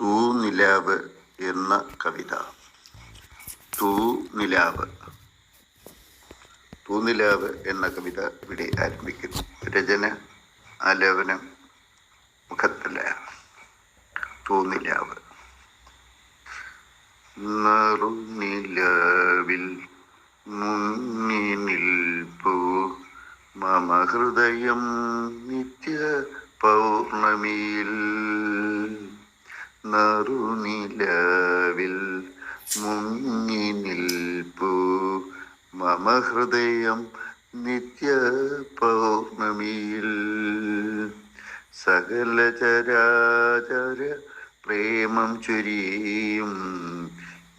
തൂ നിലാവ് എന്ന കവിത. തൂ നിലാവ് തൂനിലാവ് എന്ന കവിത ഇവിടെ ആരംഭിക്കുന്നു. രചന ആലേപനം മുഖത്തല തൂനിലാവ്. നറുനിലാവിൽ മുങ്ങി നിൽപ്പൂ മമ ഹൃദയം നിത്യ പൗർണമിയിൽ. നറുനിലാവിൽ മുങ്ങി നിൽപ്പൂ. മമ ഹൃദയം നിത്യ പൗർണമിയിൽ സകല ചരാചര പ്രേമം ചൊരിയും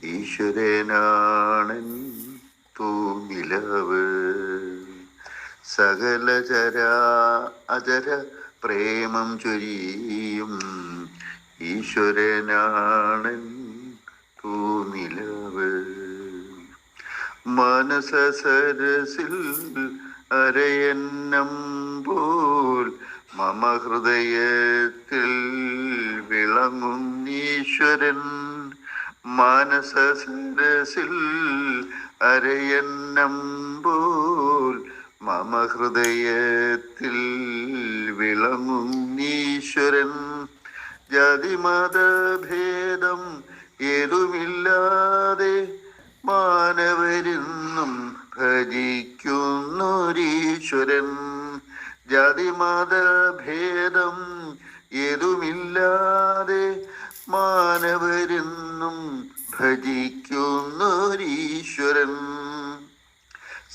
ഈശ്വരനാണൻ തൂമിലവ് സകല ചരാ അചര പ്രേമം ചൊരിയും ഈശ്വരനാണൻ തൂനിലവ്. മനസ സരസിൽ അരയന്നം പോൽ മമ ഹൃദയത്തിൽ വിളങ്ങും ഈശ്വരൻ. മാനസ സരസിൽ അരയന്നം പോൽ മമ ഹൃദയത്തിൽ വിളങ്ങും ഈശ്വരൻ. ജാതിമതഭേദം ഏതുമില്ലാതെ മാനവരെന്നും ഭജിക്കുന്നൊരീശ്വരൻ. ജാതിമതഭേദം ഏതുമില്ലാതെ മാനവരെന്നും ഭജിക്കുന്നൊരീശ്വരൻ.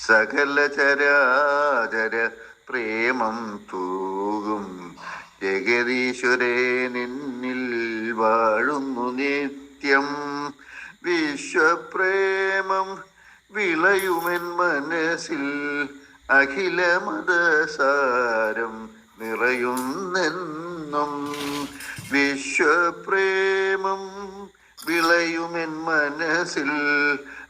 സകല ചരാചര പ്രേമം തൂകും ജഗദീശ്വരേ നിന്നിൽ വാഴുന്നു നിത്യം. വിശ്വപ്രേമം വിളയുമെൻ മനസ്സിൽ അഖില മതസാരം നിറയുന്നെന്നും. വിശ്വപ്രേമം വിളയുമെൻ മനസ്സിൽ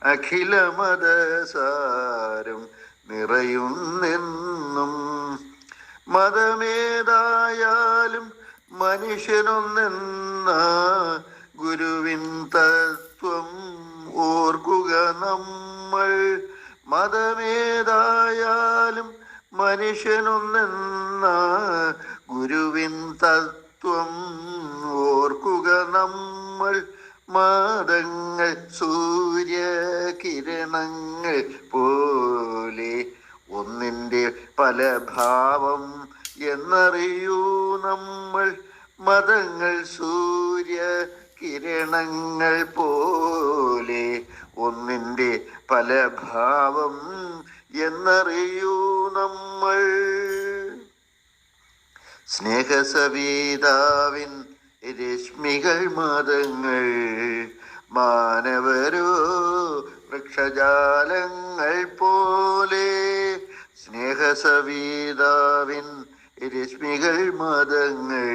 അഖില മതസാരം നിറയുന്നെന്നും. മതമേതായാലും മനുഷ്യനൊന്നെന്ന ഗുരുവിൻ തത്വം ഓർക്കുക നമ്മൾ. മതമേതായാലും മനുഷ്യനൊന്നെന്ന ഗുരുവിൻ തത്വം ഓർക്കുക നമ്മൾ. മതങ്ങൾ സൂര്യകിരണങ്ങൾ ഒന്നിന്റെ പല ഭാവം എന്നറിയൂ നമ്മൾ. മതങ്ങൾ സൂര്യ കിരണങ്ങൾ പോലെ ഒന്നിന്റെ പല ഭാവം എന്നറിയൂ നമ്മൾ. സ്നേഹസവീതാവിൻ രശ്മികൾ മതങ്ങൾ മാനവരോ വൃക്ഷജാലങ്ങൾ പോലെ സ്നേഹസവീതാവിൻ രശ്മികൾ മതങ്ങൾ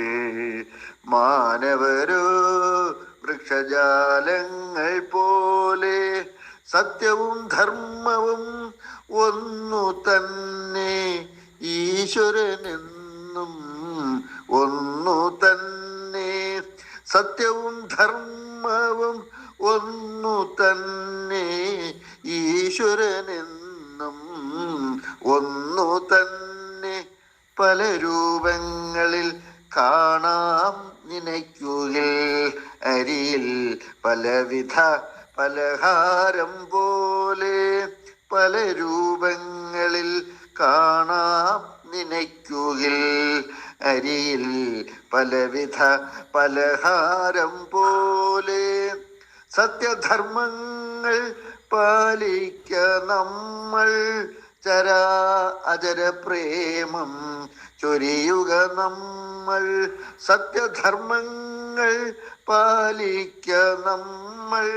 മാനവരോ വൃക്ഷജാലങ്ങൾ പോലെ സത്യവും ധർമ്മവും ഒന്നു തന്നെ ഈശ്വരനെന്നും ഒന്നു തന്നെ സത്യവും ധർമ്മവും ഒന്നു തന്നെ ഈശ്വരനെന്നും ഒന്നു തന്നെ പല രൂപങ്ങളിൽ കാണാം നിനയ്ക്കുകിൽ അരിയിൽ പലവിധ പലഹാരം പോലെ പല രൂപങ്ങളിൽ കാണാം നിനയ്ക്കുകിൽ അരിയിൽ പലവിധ പലഹാരം പോലെ സത്യധർമ്മങ്ങൾ പാലിക്ക നമ്മൾ. ചരാ അജര പ്രേമം ചൊരിയുക നമ്മൾ. സത്യധർമ്മങ്ങൾ പാലിക്ക നമ്മൾ.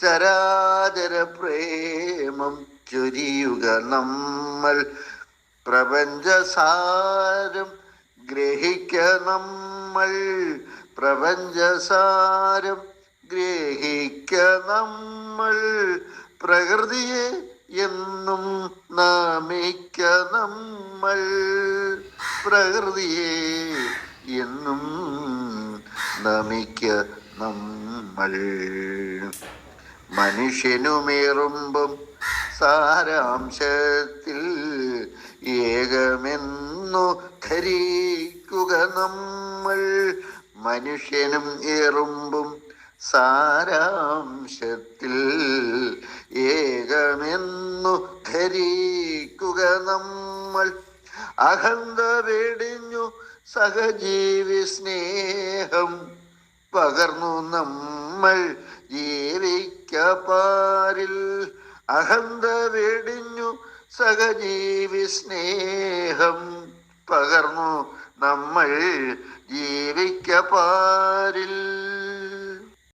ചരാചര പ്രേമം ചൊരിയുക നമ്മൾ. പ്രപഞ്ചസാരം നമ്മൾ പ്രപഞ്ചസാരം ഗ്രഹിക്ക നമ്മൾ. പ്രകൃതിയെ എന്നും നാമിക്ക നമ്മൾ. പ്രകൃതിയെ എന്നും നമിക്ക നമ്മൾ. മനുഷ്യനുമേറുമ്പം സാരാംശത്തിൽ ഏകമെന്നു ധരിക്കുക നമ്മൾ. മനുഷ്യനും ഏറുമ്പും സാരാംശത്തിൽ ഏകമെന്നു ധരിക്കുക നമ്മൾ. അഹന്ത വെടിഞ്ഞു സഹജീവി സ്നേഹം പകർന്നു നമ്മൾ. ജീവിക്കപ്പാരിൽ അഹന്ത വെടിഞ്ഞു സഹജീവി സ്നേഹം പകർന്നു നമ്മൾ ജീവിക്കപ്പാരിൽ